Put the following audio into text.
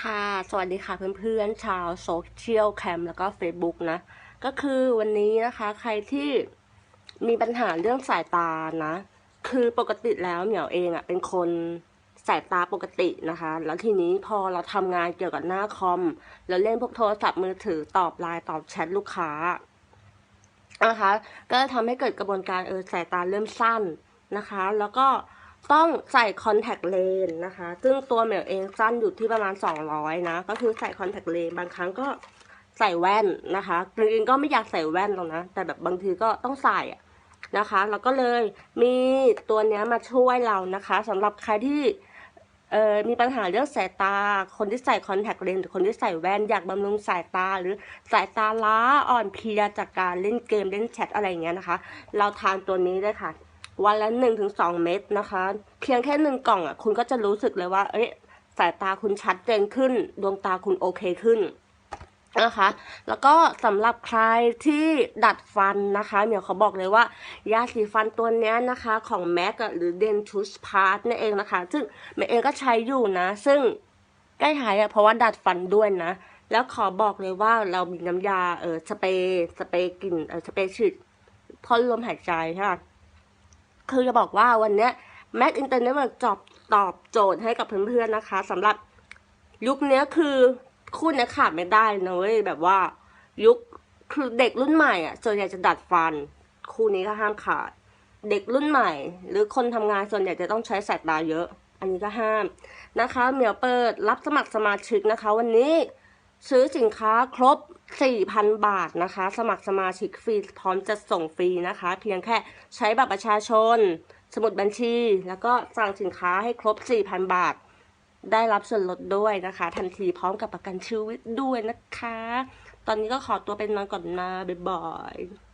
ค่ะ สวัสดีค่ะเพื่อนๆ ชาวโซเชียลแคมแล้วก็ Facebook นะ ก็คือวันนี้นะคะใครที่มีปัญหาเรื่องสายตานะ คือปกติแล้วเหมียวเองอะ่ะเป็นคนสายตาปกตินะคะ แล้วทีนี้พอเราทำงานเกี่ยวกับหน้าคอม แล้วเล่นพวกโทรศัพท์มือถือตอบไลน์ตอบแชทลูกค้านะคะ ก็จะทำให้เกิดกระบวนการเออสายตาเริ่มสั้นนะคะ แล้วก็ ต้องใส่คอนแทคเลนส์นะคะ ซึ่งตัวเหมียวเองสั้นอยู่ที่ประมาณ 200 นะ ก็คือใส่คอนแทคเลนส์บางครั้งก็ใส่แว่นนะคะจริงๆก็ไม่อยากใส่แว่นหรอกนะ แต่แบบบางทีก็ต้องใส่นะคะ แล้วก็เลยมีตัวเนี้ยมาช่วยเรานะคะสำหรับใครที่เอ่อมีปัญหาเรื่องสายตา คนที่ใส่คอนแทคเลนส์หรือคนที่ใส่แว่นอยากบำรุงสายตาหรือสายตาล้าอ่อนเพลียจากการเล่นเกมเล่นแชทอะไรอย่างเงี้ยนะคะ เราทานตัวนี้ได้ค่ะ วันละหนึ่งถึงสองเม็ดนะคะ เพียงแค่หนึ่งกล่องอะคุณก็จะรู้สึกเลยว่า เอ๊ะสายตาคุณชัดเจนขึ้น ดวงตาคุณโอเคขึ้นนะคะ แล้วก็สำหรับใครที่ดัดฟันนะคะเดี๋ยวเขาบอกเลยว่ายาสีฟันตัวนี้นะคะของ MAC อะหรือ Dentus Part นั่นเองนะคะ ซึ่งแม่เองก็ใช้อยู่นะ ซึ่งใกล้หายอะเพราะว่าดัดฟันด้วยนะ แล้วขอบอกเลยว่าเรามีน้ำยาเออสเปรย์สเปรย์กลิ่นเออสเปรย์ฉีดพ่นลมหายใจใช่ไหม คือจะบอกว่าวันนี้ย Mac Internet มันตอบตอบโจทย์ให้กับเพื่อนๆนะคะสำหรับยุคนี้คือคู่นี้ขาดไม่ได้นะเว้ยแบบว่า ยุคคือเด็กรุ่นใหม่อะส่วนใหญ่จะดัดฟัน คู่นี้ก็ห้ามขาด เด็กรุ่นใหม่ หรือคนทำงานส่วนใหญ่จะต้องใช้สายตาเยอะ อันนี้ก็ห้ามนะคะ เหมียวเปิดรับสมัครสมาชิกนะคะ วันนี้ ซื้อสินค้าครบ 4,000 บาทนะคะ สมัครสมาชิกฟรีพร้อมจะส่งฟรีนะคะ เพียงแค่ใช้บัตรประชาชน สมุดบัญชี แล้วก็สั่งสินค้าให้ครบ 4,000 บาท ได้รับส่วนลดด้วยนะคะ ทันทีพร้อมกับประกันชีวิตด้วยนะคะ ตอนนี้ก็ขอตัวไปนอนก่อนนะบ๊ายบาย